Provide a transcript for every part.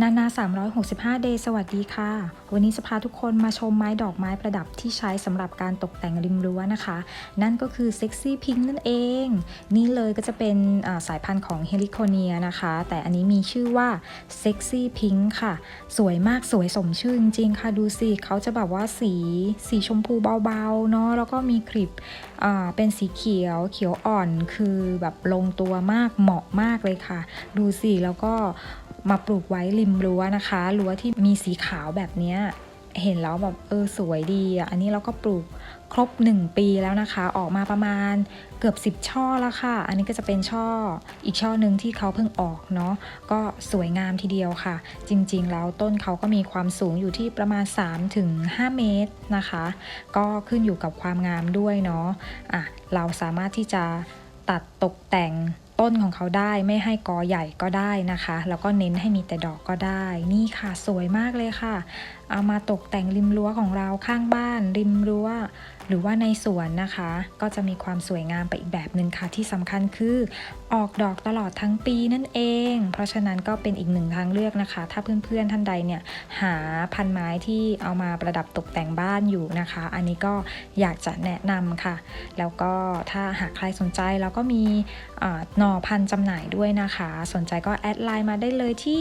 นานา 365 Day สวัสดีค่ะ วันนี้จะพาทุกคนมาชมไม้ดอกไม้ประดับที่ใช้สำหรับการตกแต่งริมรั้วนะคะ นั่นก็คือ Sexy Pink นั่นเอง นี่เลยก็จะเป็นสายพันธุ์ของ Heliconia นะคะ แต่อันนี้มีชื่อว่า Sexy Pink ค่ะ สวยมากสวยสมชื่อจริงๆค่ะ ดูสิเขาจะแบบว่าสีสีชมพูเบาๆเนาะ แล้วก็มีคลิปเป็นสีเขียวเขียวอ่อน คือแบบลงตัวมากเหมาะมากเลยค่ะ ดูสิแล้วก็ มาปลูกไว้ริมรั้วนะคะรั้วที่มีสีขาวแบบนี้เห็นแล้วแบบเออสวยดีอะอันนี้เราก็ปลูกครบ 1 ปีแล้วนะคะ ออกมาประมาณเกือบ 10 ช่อแล้วค่ะ อันนี้ก็จะเป็นช่ออีกช่อหนึ่งที่เขาเพิ่งออกเนาะก็สวยงามทีเดียวค่ะ จริงๆ แล้วต้นเขาก็มีความสูงอยู่ที่ประมาณ 3-5 เมตรนะคะ ก็ขึ้นอยู่กับความงามด้วยเนาะอะเราสามารถที่จะตัดตกแต่ง ต้นของเขาได้ไม่ให้กอใหญ่ก็ได้นะคะ แล้วก็เน้นให้มีแต่ดอกก็ได้ นี่ค่ะสวยมากเลยค่ะ เอามาตกแต่งริมรั้วของเราข้างบ้าน ริมรั้ว รือว่าในสวนนะคะ ก็จะมีความสวยงามไปอีกแบบหนึ่งค่ะ ที่สำคัญคือออกดอกตลอดทั้งปีนั่นเอง เพราะฉะนั้นก็เป็นอีกหนึ่งทางเลือกนะคะ ถ้าเพื่อนๆท่านใดเนี่ยหาพันไม้ที่เอามาประดับตกแต่งบ้านอยู่นะคะ อันนี้ก็อยากจะแนะนำค่ะ แล้วก็ถ้าหากใครสนใจเราก็มีหน่อพันธุ์จำหน่ายด้วยนะคะ สนใจก็แอดไลน์มาได้เลยที่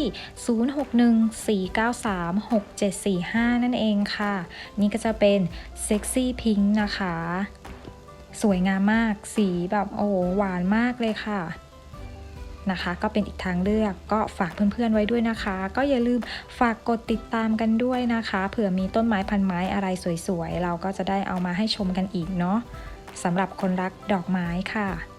0614936745 นั่นเองค่ะ นี่ก็จะเป็น Sexy Pink นะคะ สวยงามมากสีแบบโอ้หหวานมากเลยค่ะนะคะ ก็เป็นอีกทางเลือกก็ฝากเพื่อนๆไว้ด้วยนะคะ ก็อย่าลืมฝากกดติดตามกันด้วยนะคะ เผื่อมีต้นไม้พันไม้อะไรสวยๆ เราก็จะได้เอามาให้ชมกันอีกเนาะสำหรับคนรักดอกไม้ค่ะ